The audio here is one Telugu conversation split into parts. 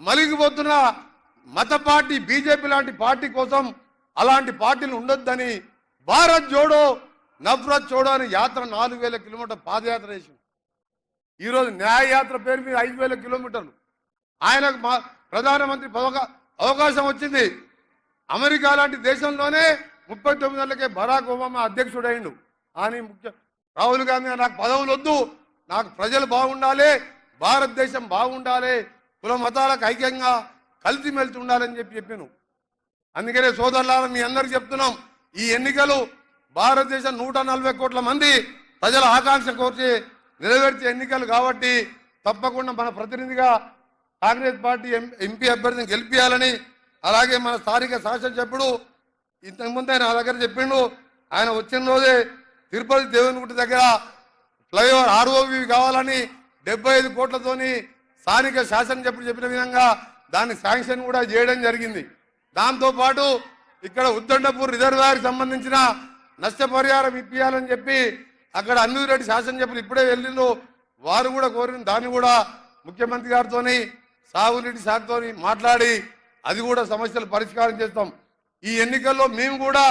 మలిగిపోతున్న మత పార్టీ బీజేపీ లాంటి పార్టీ కోసం అలాంటి పార్టీలు ఉండొద్దని భారత్ జోడో నఫ్రత్ జోడో అనే యాత్ర నాలుగు వేల కిలోమీటర్ పాదయాత్ర చేసింది. ఈరోజు న్యాయయాత్ర పేరు మీద ఐదు వేల కిలోమీటర్లు. ఆయనకు మా ప్రధానమంత్రి అవకాశం వచ్చింది. అమెరికా లాంటి దేశంలోనే ముప్పై తొమ్మిది నెలలకే బరాక్ ఒబామా అధ్యక్షుడైండు. అని ముఖ్య రాహుల్ గాంధీ నాకు పదవులు వద్దు నాకు ప్రజలు బాగుండాలి భారతదేశం బాగుండాలి కుల మతాలకు ఐక్యంగా కలిసి మెలిసి ఉండాలని చెప్పి చెప్పాను. అందుకనే సోదరులారా మీ అందరికి చెప్తున్నాం ఈ ఎన్నికలు భారతదేశం నూట నలభై కోట్ల మంది ప్రజల ఆకాంక్ష కోర్చి నెరవేర్చే ఎన్నికలు కాబట్టి తప్పకుండా మన ప్రతినిధిగా కాంగ్రెస్ పార్టీ ఎం- ఎంపీ అభ్యర్థిని గెలిపించాలని అలాగే మన స్థానిక శాసనసభ్యుడు ఆయన నా దగ్గర చెప్పిండు. ఆయన వచ్చిన రోజే తిరుపతి దేవునిగుడి దగ్గర ఫ్లైఓవర్ ఆర్ఓవి కావాలని డెబ్బై ఐదు కోట్లతోని స్థానిక శాసనసభ్యుడు చెప్పిన విధంగా దాన్ని శాంక్షన్ కూడా చేయడం జరిగింది. దాంతోపాటు ఇక్కడ ఉద్దండపూర్ రిజర్వాయర్ సంబంధించిన నష్టపరిహారం ఇప్పియాలని చెప్పి అక్కడ అన్నిరెడ్డి శాసనసభ్యులు ఇప్పుడే వెళ్ళిండ్రు. వారు కూడా కోరిన దాన్ని కూడా ముఖ్యమంత్రి గారితోని సాగునీటి శాఖతోని మాట్లాడి అది కూడా సమస్యలు పరిష్కారం చేస్తాం. ఈ ఎన్నికల్లో మేము కూడా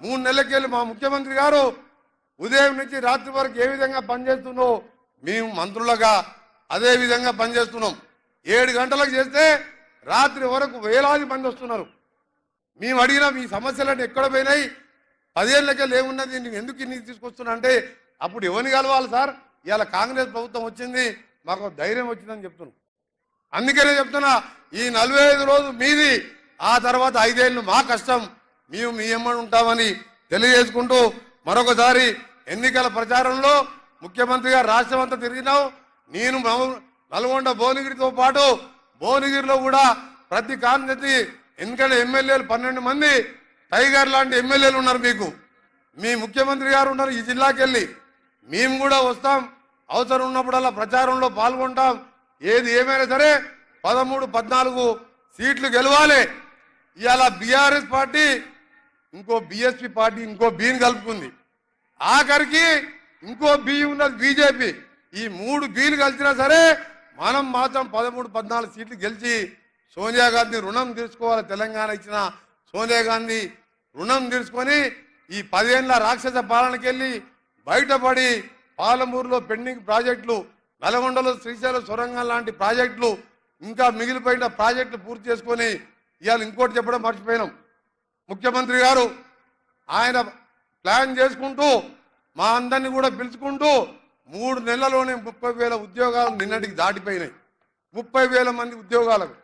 మూడు నెలలకెళ్ళి మా ముఖ్యమంత్రి గారు ఉదయం నుంచి రాత్రి వరకు ఏ విధంగా పనిచేస్తుందో మేము మంత్రులుగా అదే విధంగా పనిచేస్తున్నాం ఏడు గంటలకు చేస్తే రాత్రి వరకు వేలాది మంది వస్తున్నారు. మేము అడిగిన మీ సమస్యలన్నీ ఎక్కడ పోయినాయి? పదేళ్ళకే లేవున్నది. ఎందుకు ఇన్ని తీసుకొస్తున్నా అంటే అప్పుడు ఎవరిని కలవాలి సార్? ఇవాళ కాంగ్రెస్ ప్రభుత్వం వచ్చింది. మాకు ధైర్యం వచ్చిందని చెప్తున్నాం. అందుకనే చెప్తున్నా ఈ నలభై ఐదు రోజు మీది ఆ తర్వాత ఐదేళ్ళు మా కష్టం. మేము మీ ఎమ్మడి ఉంటామని తెలియజేసుకుంటూ మరొకసారి ఎన్నికల ప్రచారంలో ముఖ్యమంత్రిగా రాష్ట్రం అంతా తిరిగినావు. నేను నల్గొండ భువనగిరితో పాటు భువనగిరిలో కూడా ప్రతి కాన్యతి ఎందుకంటే ఎమ్మెల్యేలు పన్నెండు మంది టైగర్ లాంటి ఎమ్మెల్యేలు ఉన్నారు మీకు. మీ ముఖ్యమంత్రి గారు ఉన్నారు ఈ జిల్లాకి వెళ్ళి మేము కూడా వస్తాం. అవసరం ఉన్నప్పుడల్లా ప్రచారంలో పాల్గొంటాం. ఏది ఏమైనా సరే పదమూడు పద్నాలుగు సీట్లు గెలవాలి. ఇవాళ బీఆర్ఎస్ పార్టీ ఇంకో బీఎస్పీ పార్టీ ఇంకో బీని కలుపుకుంది. ఆఖరికి ఇంకో బీ ఉన్నది బీజేపీ. ఈ మూడు బీలు కలిసినా సరే మనం మాత్రం పదమూడు పద్నాలుగు సీట్లు గెలిచి సోనియా గాంధీ రుణం తీర్చుకోవాలి తెలంగాణ ఇచ్చిన సోనియా గాంధీ రుణం తీర్చుకొని ఈ పదేళ్ళ రాక్షస పాలనకి వెళ్ళి బయటపడి పాలమూరులో పెండింగ్ ప్రాజెక్టులు నల్గొండలో శ్రీశైలం సొరంగం లాంటి ప్రాజెక్టులు ఇంకా మిగిలిపోయిన ప్రాజెక్టులు పూర్తి చేసుకొని ఇవాళ ఇంకోటి చెప్పడం మర్చిపోయినాం. ముఖ్యమంత్రి గారు ఆయన ప్లాన్ చేసుకుంటూ మా అందరినీ కూడా పిలుచుకుంటూ మూడు నెలల్లోనే ముప్పై వేల ఉద్యోగాలు నిన్నటికి దాటిపోయినాయి. ముప్పై వేల మంది ఉద్యోగాలకు.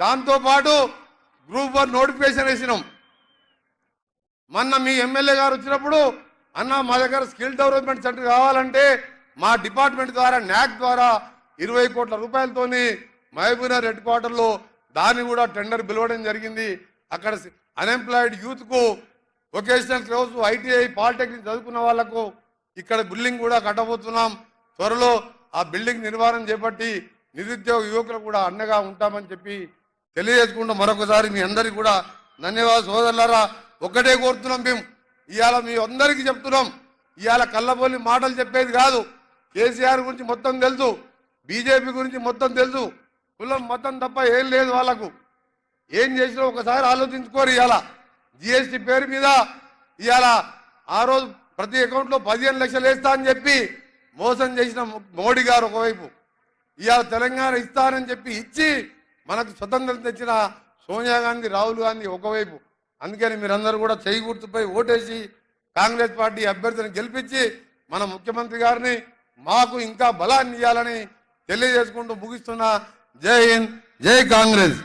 దాంతోపాటు గ్రూప్ వన్ నోటిఫికేషన్ వేసినాం. మొన్న మీ ఎమ్మెల్యే గారు వచ్చినప్పుడు అన్న మా దగ్గర స్కిల్ డెవలప్మెంట్ సెంటర్ కావాలంటే మా డిపార్ట్మెంట్ ద్వారా న్యాక్ ద్వారా ఇరవై కోట్ల రూపాయలతోని మహబూబ్నగర్ హెడ్ క్వార్టర్లో దాన్ని కూడా టెండర్ పిలవడం జరిగింది. అక్కడ అన్ఎంప్లాయిడ్ యూత్కు వొకేషనల్ కోర్సు ఐటీఐ పాలిటెక్నిక్ చదువుకున్న వాళ్ళకు ఇక్కడ బిల్డింగ్ కూడా కట్టబోతున్నాం. త్వరలో ఆ బిల్డింగ్ నిర్మాణం చేపట్టి నిరుద్యోగ యువకులకు కూడా అండగా ఉంటామని చెప్పి తెలియజేసుకుంటూ మరొకసారి మీ అందరికీ కూడా ధన్యవాద సోదరులారా ఒక్కటే కోరుతున్నాం మేము. ఇవాళ మీ అందరికీ చెప్తున్నాం. ఇవాళ కళ్ళబోలి మాటలు చెప్పేది కాదు. కేసీఆర్ గురించి మొత్తం తెలుసు. బీజేపీ గురించి మొత్తం తెలుసు. కులం మొత్తం తప్ప ఏం లేదు వాళ్ళకు. ఏం చేసినా ఒకసారి ఆలోచించుకోరు ఇవాళ. జిఎస్టీ పేరు మీద ఇవాళ ఆ రోజు ప్రతి అకౌంట్లో పదిహేను లక్షలు వేస్తా అని చెప్పి మోసం చేసిన మోడీ గారు ఒకవైపు. ఇవాళ తెలంగాణ ఇస్తానని చెప్పి ఇచ్చి మనకు స్వతంత్రం తెచ్చిన సోనియా గాంధీ రాహుల్ గాంధీ ఒకవైపు. అందుకని మీరందరూ కూడా చేయి గుర్తుపై ఓటేసి కాంగ్రెస్ పార్టీ అభ్యర్థిని గెలిపించి మన ముఖ్యమంత్రి గారిని మాకు ఇంకా బలాన్ని ఇవ్వాలని తెలియజేసుకుంటూ ముగిస్తున్న జై హింద్ జై కాంగ్రెస్.